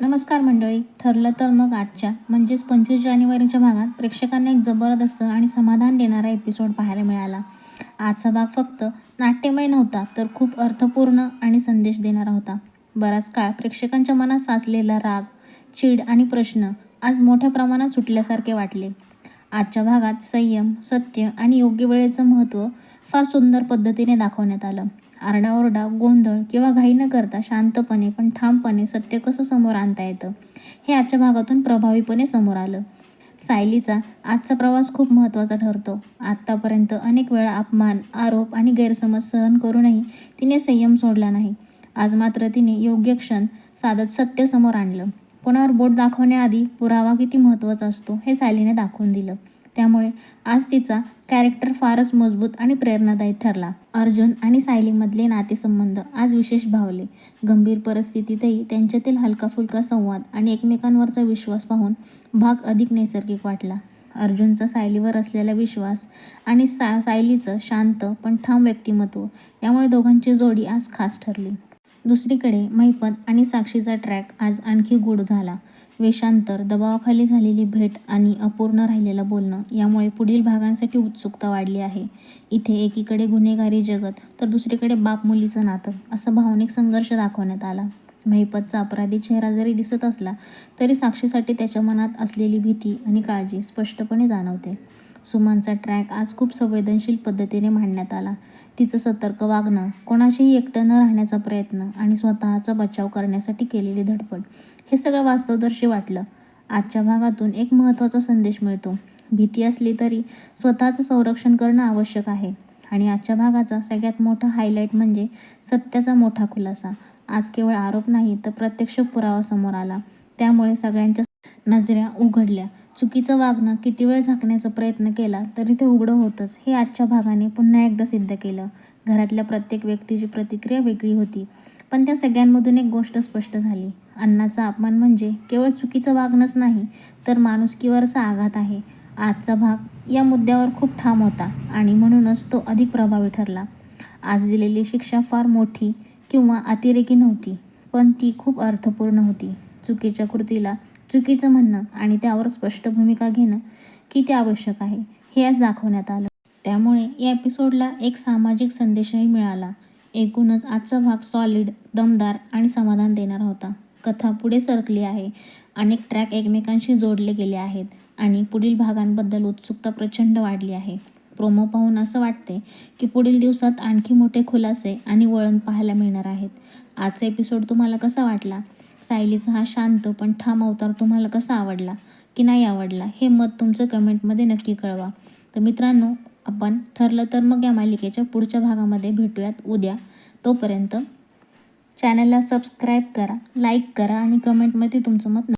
नमस्कार मंडळी. ठरलं तर मग आजच्या म्हणजेच पंचवीस जानेवारीच्या भागात प्रेक्षकांना एक जबरदस्त आणि समाधान देणारा एपिसोड पाहायला मिळाला. आजचा भाग फक्त नाट्यमय नव्हता तर खूप अर्थपूर्ण आणि संदेश देणारा होता. बराच काळ प्रेक्षकांच्या मनात साचलेला राग चीड आणि प्रश्न आज मोठ्या प्रमाणात सुटल्यासारखे वाटले. आजच्या भागात संयम सत्य आणि योग्य वेळेचं महत्त्व फार सुंदर पद्धतीने दाखवण्यात आलं. आरडाओरडा गोंधळ किंवा घाई न करता शांतपणे पण ठामपणे सत्य कसं समोर आणता येतं हे आजच्या भागातून प्रभावीपणे समोर आलं. सायलीचा आजचा प्रवास खूप महत्त्वाचा ठरतो. आत्तापर्यंत अनेक वेळा अपमान आरोप आणि गैरसमज सहन करूनही तिने संयम सोडला नाही. आज मात्र तिने योग्य क्षण साधत सत्य समोर आणलं. कोणावर बोट दाखवण्याआधी पुरावा किती महत्त्वाचा असतो हे सायलीने दाखवून दिलं. त्यामुळे आज तिचा कॅरेक्टर फारच मजबूत आणि प्रेरणादायी ठरला. अर्जुन आणि सायलीमधले नातेसंबंध आज विशेष भावले. गंभीर परिस्थितीतही त्यांच्यातील हलकाफुलका संवाद आणि एकमेकांवरचा विश्वास पाहून भाग अधिक नैसर्गिक वाटला. अर्जुनचा सायलीवर असलेला विश्वास आणि सा सायलीचं शांत पण ठाम व्यक्तिमत्व यामुळे दोघांची जोडी आज खास ठरली. दुसरीकडे मैपत आणि साक्षीचा ट्रॅक आज आणखी गूढ झाला. वेषांतर दबावाखाली झालेली भेट आणि अपूर्ण राहिलेलं बोलणं यामुळे पुढील भागांसाठी उत्सुकता वाढली आहे. इथे एकीकडे गुन्हेगारी जगत तर दुसरीकडे बाप मुलीचं नातं असा भावनिक संघर्ष दाखवण्यात आला. महिपतचा अपराधी चेहरा जरी दिसत असला तरी साक्षीसाठी त्याच्या मनात असलेली भीती आणि काळजी स्पष्टपणे जाणवते. सुमनचा ट्रॅक आज खूप संवेदनशील पद्धतीने मांडण्यात आला. तिचं सतर्क वागणं कोणाशीही एकटं न राहण्याचा प्रयत्न आणि स्वतःचा बचाव करण्यासाठी केलेली धडपड हे सगळं वास्तवदर्शी वाटलं. आजच्या भागातून एक महत्त्वाचा संदेश मिळतो. भीती असली तरी स्वतःचं संरक्षण करणं आवश्यक आहे. आणि आजच्या भागाचा सगळ्यात मोठा हायलाईट म्हणजे सत्याचा मोठा खुलासा. आज केवळ आरोप नाही तर प्रत्यक्ष पुरावा समोर आला. त्यामुळे सगळ्यांच्या नजऱ्या उघडल्या. चुकीचं वागणं किती वेळ झाकण्याचा प्रयत्न केला तरी ते उघडं होतंच. हे आजच्या भागाने पुन्हा एकदा सिद्ध केलं. घरातल्या प्रत्येक व्यक्तीची प्रतिक्रिया वेगळी होती. पण त्या सगळ्यांमधून एक गोष्ट स्पष्ट झाली. अन्नाचा अपमान म्हणजे केवळ चुकीचं वागणंच नाही तर माणुसकीवरचा आघात आहे. आजचा भाग या मुद्द्यावर खूप ठाम होता आणि म्हणूनच तो अधिक प्रभावी ठरला. आज दिलेली शिक्षा फार मोठी किंवा अतिरेकी नव्हती पण ती खूप अर्थपूर्ण होती. चुकीच्या कृतीला चुकीचं म्हणणं आणि त्यावर स्पष्ट भूमिका घेणं किती आवश्यक आहे हे आज दाखवण्यात आलं. त्यामुळे या एपिसोडला एक सामाजिक संदेशही मिळाला. एकूणच आजचा भाग सॉलिड दमदार आणि समाधान देणारा होता. कथा पुढे सरकली आहे. अनेक ट्रॅक एकमेकांशी जोडले गेले आहेत आणि पुढील भागांबद्दल उत्सुकता प्रचंड वाढली आहे. प्रोमो पाहून असं वाटते की पुढील दिवसात आणखी मोठे खुलासे आणि वळण पाहायला मिळणार आहेत. आजचा एपिसोड तुम्हाला कसा वाटला? सायलीचा हा शांत पण ठाम अवतार तुम्हाला कसा आवडला की नाही आवडला हे मत तुमचं कमेंटमध्ये नक्की कळवा. तर मित्रांनो आपण ठरलं तर मग या मालिकेच्या पुढच्या भागामध्ये भेटूयात उद्या. तोपर्यंत चॅनलला सबस्क्राईब करा लाईक करा आणि कमेंटमध्ये तुमचं मत